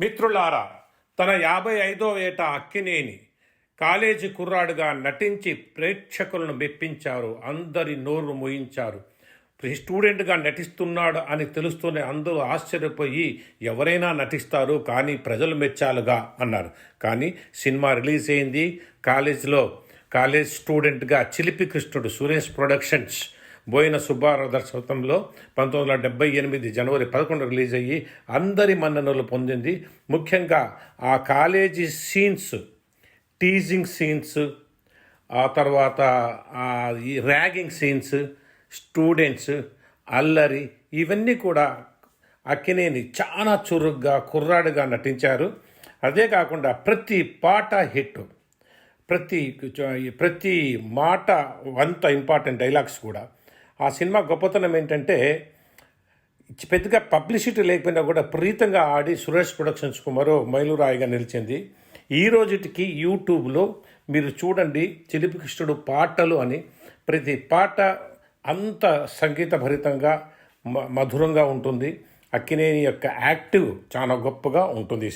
మిత్రులారా తన యాభై ఐదో ఏట అక్కినేని కాలేజీ కుర్రాడుగా నటించి ప్రేక్షకులను మెప్పించారు అందరి నోరు మోయించారు. స్టూడెంట్గా నటిస్తున్నాడు అని తెలుస్తూనే అందరూ ఆశ్చర్యపోయి ఎవరైనా నటిస్తారు కానీ ప్రజలు మెచ్చాలుగా అన్నారు. కానీ సినిమా రిలీజ్ అయింది. కాలేజీలో కాలేజ్ స్టూడెంట్గా చిలిపి కృష్ణుడు సురేష్ ప్రొడక్షన్స్ బోయిన సుబ్బారావు దర్శకత్వంలో పంతొమ్మిది వందల డెబ్బై ఎనిమిది జనవరి పదకొండు రిలీజ్ అయ్యి అందరి మన్ననలు పొందింది. ముఖ్యంగా ఆ కాలేజీ సీన్స్ టీజింగ్ సీన్స్ ఆ తర్వాత ఈ ర్యాగింగ్ సీన్స్ స్టూడెంట్స్ అల్లరి ఇవన్నీ కూడా అక్కినేని చాలా చురుగ్గా కుర్రాడుగా నటించారు. అదే కాకుండా ప్రతి పాట హిట్ ప్రతి ప్రతి మాట అంత ఇంపార్టెంట్ డైలాగ్స్ కూడా. ఆ సినిమా గొప్పతనం ఏంటంటే పెద్దగా పబ్లిసిటీ లేకపోయినా కూడా ప్రీతంగా ఆడి సురేష్ ప్రొడక్షన్స్కు మరో మైలురాయిగా నిలిచింది. ఈ రోజుటికి యూట్యూబ్లో మీరు చూడండి చిలిపికృష్ణుడు పాటలు అని. ప్రతి పాట అంత సంగీతభరితంగా మ- మధురంగా ఉంటుంది. అక్కినేని యొక్క యాక్టివ్ చాలా గొప్పగా ఉంటుంది